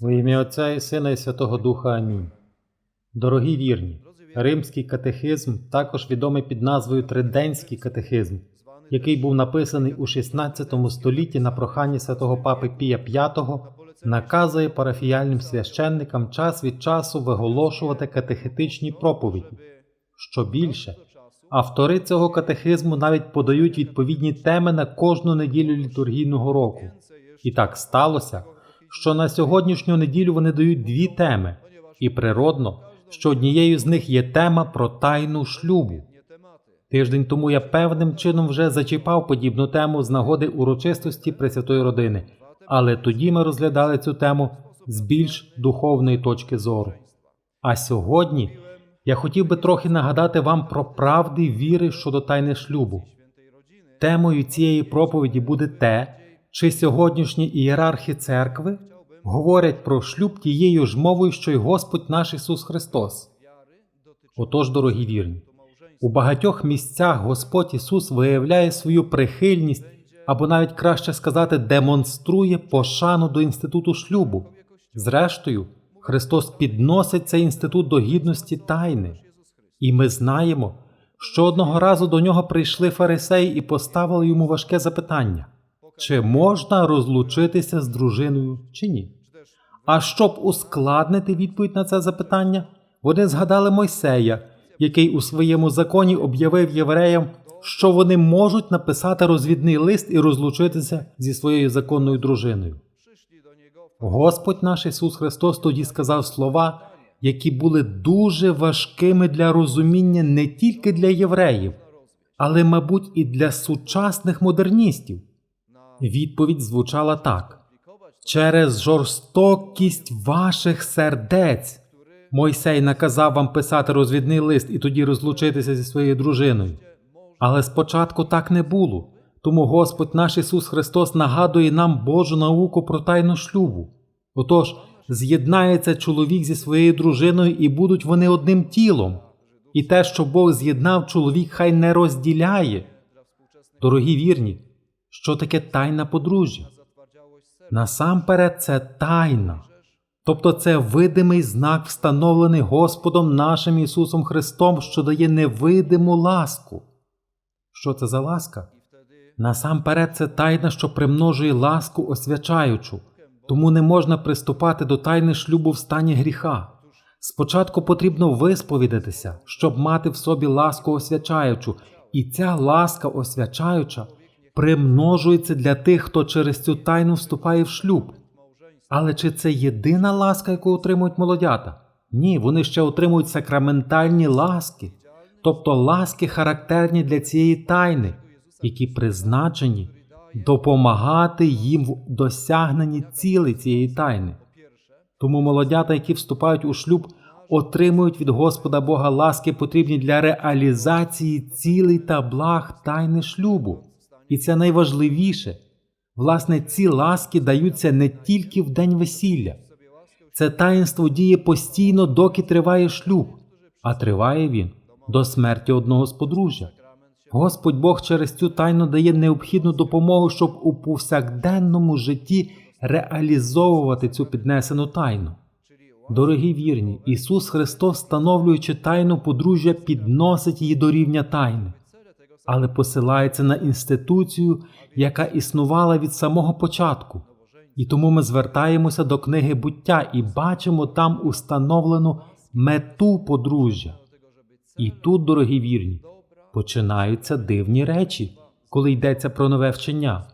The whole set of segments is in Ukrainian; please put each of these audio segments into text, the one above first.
Во ім'я Отця і Сина і Святого Духа Амінь. Дорогі вірні, Римський катехизм також відомий під назвою Триденський катехизм, який був написаний у 16 столітті на прохання святого папи Пія V, наказує парафіяльним священникам час від часу виголошувати катехетичні проповіді. Що більше, автори цього катехизму навіть подають відповідні теми на кожну неділю літургійного року. І так сталося, що на сьогоднішню неділю вони дають дві теми, і природно, що однією з них є тема про тайну шлюбу. Тиждень тому я певним чином вже зачіпав подібну тему з нагоди урочистості Пресвятої родини, але тоді ми розглядали цю тему з більш духовної точки зору. А сьогодні я хотів би трохи нагадати вам про правди віри щодо тайни шлюбу. Темою цієї проповіді буде те, чи сьогоднішні ієрархи церкви говорять про шлюб тією ж мовою, що й Господь наш Ісус Христос. Отож, дорогі вірні, у багатьох місцях Господь Ісус виявляє свою прихильність або навіть краще сказати, демонструє пошану до інституту шлюбу. Зрештою, Христос підносить цей інститут до гідності тайни. І ми знаємо, що одного разу до нього прийшли фарисеї і поставили йому важке запитання: чи можна розлучитися з дружиною, чи ні? А щоб ускладнити відповідь на це запитання, вони згадали Мойсея, який у своєму законі об'явив євреям, що вони можуть написати розвідний лист і розлучитися зі своєю законною дружиною. Господь наш Ісус Христос тоді сказав слова, які були дуже важкими для розуміння не тільки для євреїв, але, мабуть, і для сучасних модерністів. Відповідь звучала так: через жорстокість ваших сердець. Мойсей наказав вам писати розвідний лист і тоді розлучитися зі своєю дружиною. Але спочатку так не було, тому Господь наш Ісус Христос нагадує нам Божу науку про тайну шлюбу. Отож, з'єднається чоловік зі своєю дружиною, і будуть вони одним тілом. І те, що Бог з'єднав, чоловік хай не розділяє. Дорогі вірні, що таке тайна подружжя? Насамперед, це тайна. Тобто це видимий знак, встановлений Господом нашим Ісусом Христом, що дає невидиму ласку. Що це за ласка? Насамперед, це тайна, що примножує ласку освячаючу, тому не можна приступати до тайни шлюбу в стані гріха. Спочатку потрібно висповідатися, щоб мати в собі ласку освячаючу, і ця ласка освячаюча примножується для тих, хто через цю тайну вступає в шлюб. Але чи це єдина ласка, яку отримують молодята? Ні, вони ще отримують сакраментальні ласки, тобто ласки характерні для цієї тайни, які призначені допомагати їм в досягненні цілей цієї тайни. Тому молодята, які вступають у шлюб, отримують від Господа Бога ласки, потрібні для реалізації цілей та благ тайни шлюбу. І це найважливіше. Власне, ці ласки даються не тільки в день весілля. Це таїнство діє постійно, доки триває шлюб, а триває він до смерті одного з подружжя. Господь Бог через цю тайну дає необхідну допомогу, щоб у повсякденному житті реалізовувати цю піднесену тайну. Дорогі вірні, Ісус Христос, встановлюючи тайну подружжя, підносить її до рівня тайни, але посилається на інституцію, яка існувала від самого початку. І тому ми звертаємося до книги буття і бачимо там установлену мету подружжя. І тут, дорогі вірні, починаються дивні речі, коли йдеться про нове вчення.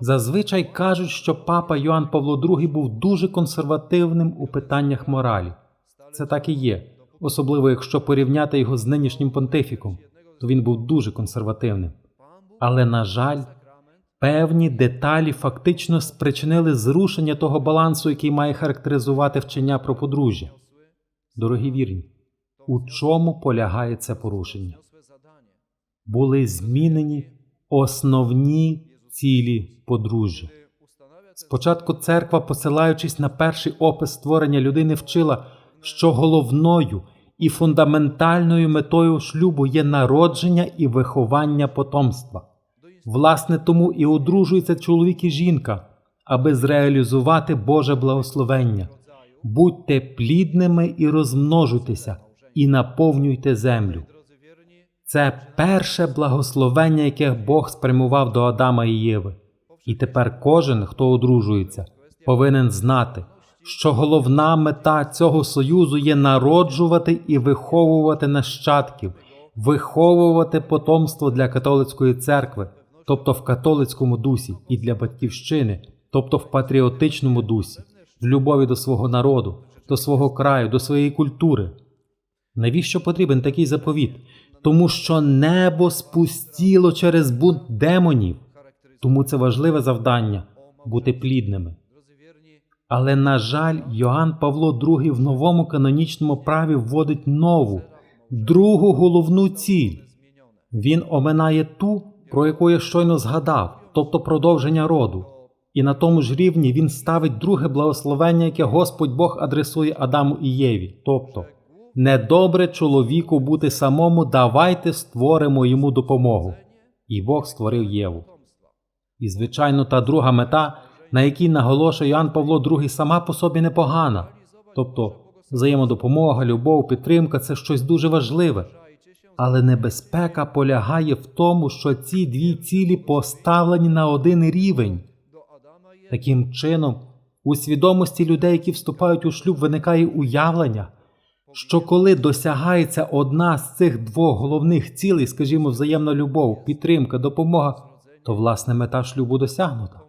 Зазвичай кажуть, що папа Йоанн Павло II був дуже консервативним у питаннях моралі. Це так і є, особливо якщо порівняти його з нинішнім понтифіком, то він був дуже консервативним. Але, на жаль, певні деталі фактично спричинили зрушення того балансу, який має характеризувати вчення про подружжя. Дорогі вірні, у чому полягає це порушення? Були змінені основні цілі подружжя. Спочатку церква, посилаючись на перший опис створення людини, вчила, що головною і фундаментальною метою шлюбу є народження і виховання потомства. Власне, тому і одружується чоловік і жінка, аби зреалізувати Боже благословення. Будьте плідними і розмножуйтеся, і наповнюйте землю. Це перше благословення, яке Бог спрямував до Адама і Єви. І тепер кожен, хто одружується, повинен знати, що головна мета цього союзу є народжувати і виховувати нащадків, виховувати потомство для католицької церкви, тобто в католицькому дусі, і для батьківщини, тобто в патріотичному дусі, в любові до свого народу, до свого краю, до своєї культури. Навіщо потрібен такий заповіт? Тому що небо спустіло через бунт демонів. Тому це важливе завдання бути плідними. Але, на жаль, Йоанн Павло II в новому канонічному праві вводить нову, другу головну ціль. Він оминає ту, про яку я щойно згадав, тобто продовження роду. І на тому ж рівні він ставить друге благословення, яке Господь Бог адресує Адаму і Єві, тобто недобре чоловіку бути самому, давайте створимо йому допомогу. І Бог створив Єву. І, звичайно, та друга мета, на якій наголошує Іоанн Павло II, сама по собі непогана. Тобто взаємодопомога, любов, підтримка це щось дуже важливе. Але небезпека полягає в тому, що ці дві цілі поставлені на один рівень. Таким чином, у свідомості людей, які вступають у шлюб, виникає уявлення, що коли досягається одна з цих двох головних цілей, скажімо, взаємна любов, підтримка, допомога, то власне мета шлюбу досягнута.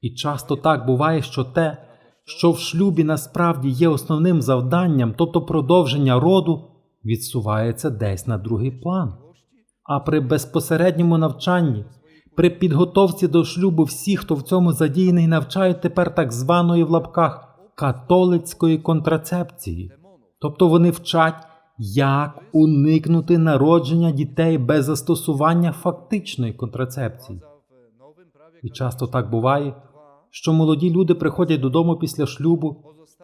І часто так буває, що те, що в шлюбі насправді є основним завданням, тобто продовження роду, відсувається десь на другий план. А при безпосередньому навчанні, при підготовці до шлюбу всі, хто в цьому задіяний, навчають тепер так званої в лапках католицької контрацепції. Тобто вони вчать, як уникнути народження дітей без застосування фактичної контрацепції. І часто так буває, що молоді люди приходять додому після шлюбу,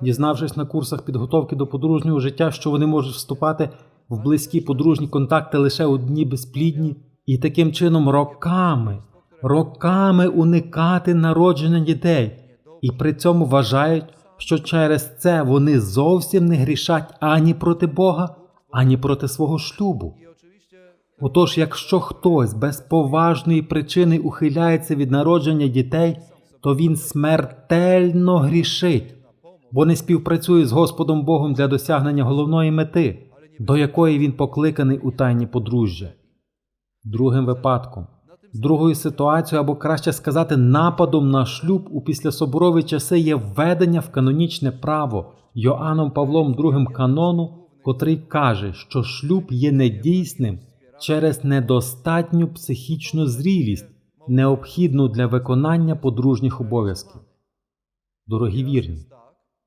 дізнавшись на курсах підготовки до подружнього життя, що вони можуть вступати в близькі подружні контакти лише у дні безплідні, і таким чином роками, роками уникати народження дітей, і при цьому вважають, що через це вони зовсім не грішать ані проти Бога, ані проти свого шлюбу. Отож, якщо хтось без поважної причини ухиляється від народження дітей, то він смертельно грішить, бо не співпрацює з Господом Богом для досягнення головної мети, до якої він покликаний у тайні подружжя. Другим випадком, другою ситуацією, або краще сказати, нападом на шлюб у післясоборові часи є введення в канонічне право Йоанном Павлом II канону, котрий каже, що шлюб є недійсним через недостатню психічну зрілість, необхідну для виконання подружніх обов'язків. Дорогі вірні,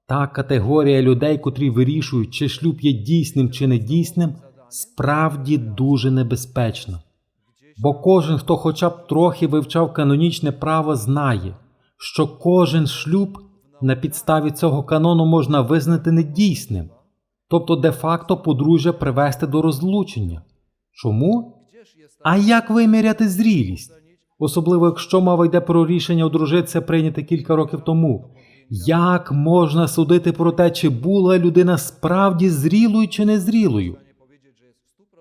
та категорія людей, котрі вирішують, чи шлюб є дійсним чи недійсним, справді дуже небезпечна. Бо кожен, хто хоча б трохи вивчав канонічне право, знає, що кожен шлюб на підставі цього канону можна визнати недійсним, тобто де-факто подружжя привести до розлучення. Чому? А як виміряти зрілість? Особливо якщо мова йде про рішення одружитися прийняте кілька років тому. Як можна судити про те, чи була людина справді зрілою чи незрілою?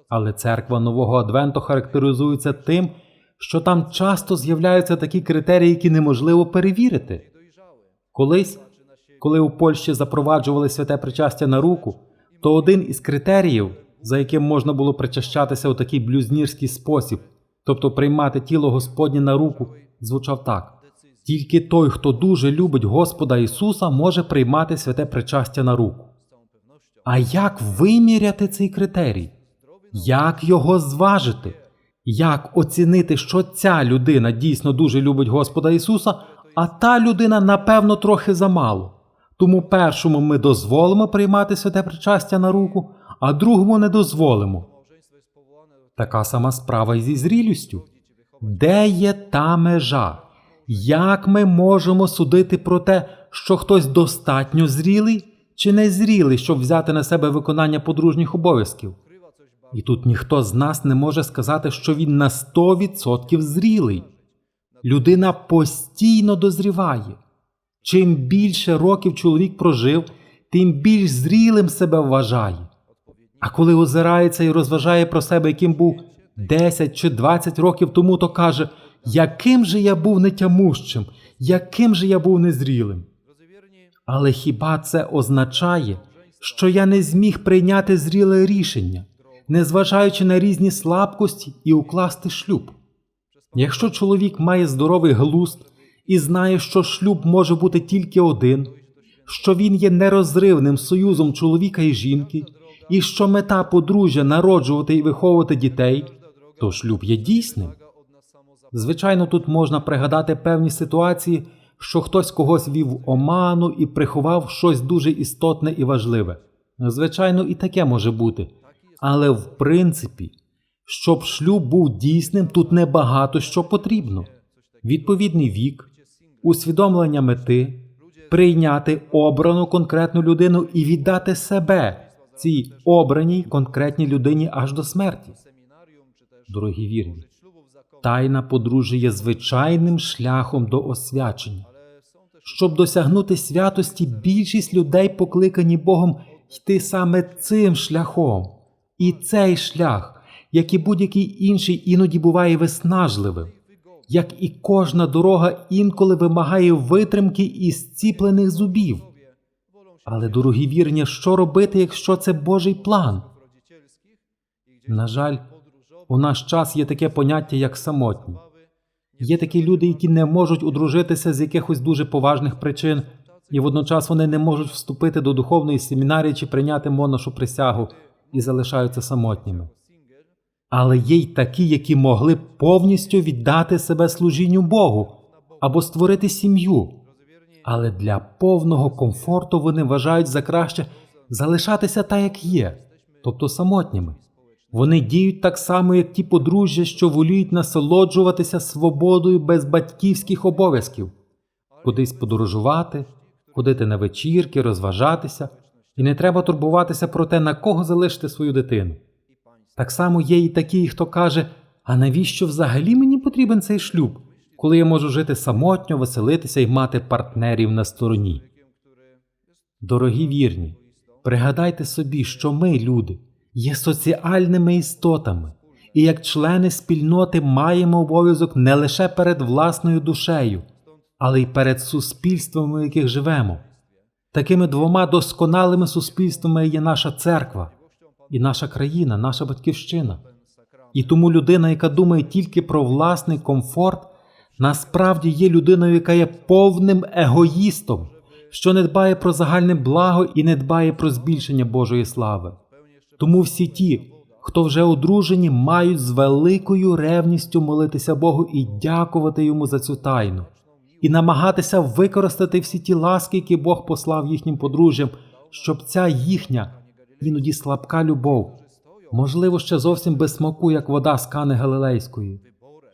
Але церква нового Адвенту характеризується тим, що там часто з'являються такі критерії, які неможливо перевірити. Колись, коли у Польщі запроваджували святе причастя на руку, то один із критеріїв, за яким можна було причащатися у такий блюзнірський спосіб, тобто приймати тіло Господнє на руку, звучав так: тільки той, хто дуже любить Господа Ісуса, може приймати святе причастя на руку. А як виміряти цей критерій? Як його зважити? Як оцінити, що ця людина дійсно дуже любить Господа Ісуса, а та людина, напевно, трохи замало. Тому першому ми дозволимо приймати святе причастя на руку, а другому не дозволимо. Така сама справа і зі зрілістю. Де є та межа? Як ми можемо судити про те, що хтось достатньо зрілий чи не зрілий, щоб взяти на себе виконання подружніх обов'язків? І тут ніхто з нас не може сказати, що він на 100% зрілий. Людина постійно дозріває. Чим більше років чоловік прожив, тим більш зрілим себе вважає. А коли озирається і розважає про себе, яким був 10 чи 20 років тому, то каже, яким же я був нетямущим, яким же я був незрілим. Але хіба це означає, що я не зміг прийняти зріле рішення, незважаючи на різні слабкості і укласти шлюб? Якщо чоловік має здоровий глузд і знає, що шлюб може бути тільки один, що він є нерозривним союзом чоловіка і жінки, і що мета подружжя народжувати і виховувати дітей, то шлюб є дійсним. Звичайно, тут можна пригадати певні ситуації, що хтось когось вів в оману і приховав щось дуже істотне і важливе. Звичайно, і таке може бути. Але в принципі, щоб шлюб був дійсним, тут небагато що потрібно: відповідний вік, усвідомлення мети, прийняти обрану конкретну людину і віддати себе цій обраній конкретній людині аж до смерті. Дорогі вірні, тайна подружжя є звичайним шляхом до освячення. Щоб досягнути святості, більшість людей покликані Богом йти саме цим шляхом. І цей шлях, як і будь-який інший, іноді буває виснажливим, як і кожна дорога інколи вимагає витримки і зціплених зубів. Але, дорогі вірні, що робити, якщо це Божий план? На жаль, у наш час є таке поняття, як самотні. Є такі люди, які не можуть одружитися з якихось дуже поважних причин, і водночас вони не можуть вступити до духовної семінарії чи прийняти моношу присягу і залишаються самотніми. Але є й такі, які могли б повністю віддати себе служінню Богу або створити сім'ю. Але для повного комфорту вони вважають за краще залишатися так, як є, тобто самотніми. Вони діють так само, як ті подружжя, що воліють насолоджуватися свободою без батьківських обов'язків, кудись подорожувати, ходити на вечірки, розважатися, і не треба турбуватися про те, на кого залишити свою дитину. Так само є і такі, хто каже: а навіщо взагалі мені потрібен цей шлюб, коли я можу жити самотньо, веселитися і мати партнерів на стороні? Дорогі вірні, пригадайте собі, що ми, люди, є соціальними істотами, і як члени спільноти маємо обов'язок не лише перед власною душею, але й перед суспільствами, в яких живемо. Такими двома досконалими суспільствами є наша церква і наша країна, наша батьківщина. І тому людина, яка думає тільки про власний комфорт, насправді є людиною, яка є повним егоїстом, що не дбає про загальне благо і не дбає про збільшення Божої слави. Тому всі ті, хто вже одружені, мають з великою ревністю молитися Богу і дякувати йому за цю тайну, і намагатися використати всі ті ласки, які Бог послав їхнім подружжям, щоб ця їхня іноді слабка любов, можливо, ще зовсім без смаку, як вода з кани Галилейської,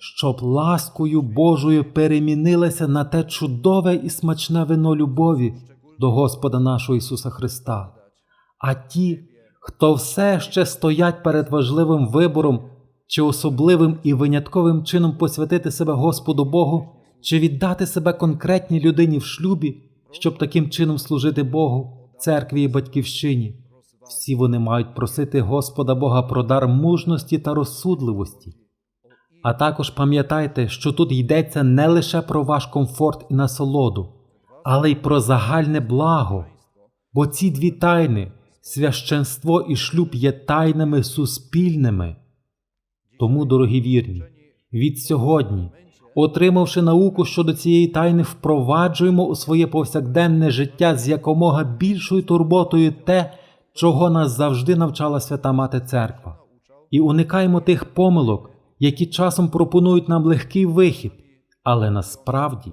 щоб ласкою Божою перемінилася на те чудове і смачне вино любові до Господа нашого Ісуса Христа. А ті, хто все ще стоять перед важливим вибором чи особливим і винятковим чином посвятити себе Господу Богу, чи віддати себе конкретній людині в шлюбі, щоб таким чином служити Богу, церкві і батьківщині. Всі вони мають просити Господа Бога про дар мужності та розсудливості. А також пам'ятайте, що тут йдеться не лише про ваш комфорт і насолоду, але й про загальне благо, бо ці дві тайни, священство і шлюб є тайнами суспільними. Тому, дорогі вірні, від сьогодні, отримавши науку щодо цієї тайни, впроваджуємо у своє повсякденне життя з якомога більшою турботою те, чого нас завжди навчала свята Мати Церква, і уникаємо тих помилок, які часом пропонують нам легкий вихід, але насправді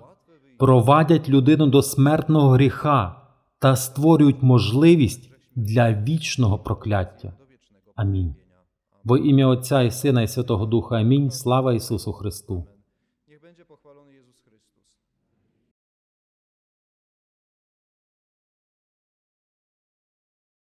провадять людину до смертного гріха та створюють можливість для вічного прокляття. Амінь. Во ім'я Отця і Сина, і Святого Духа Амінь. Слава Ісусу Христу!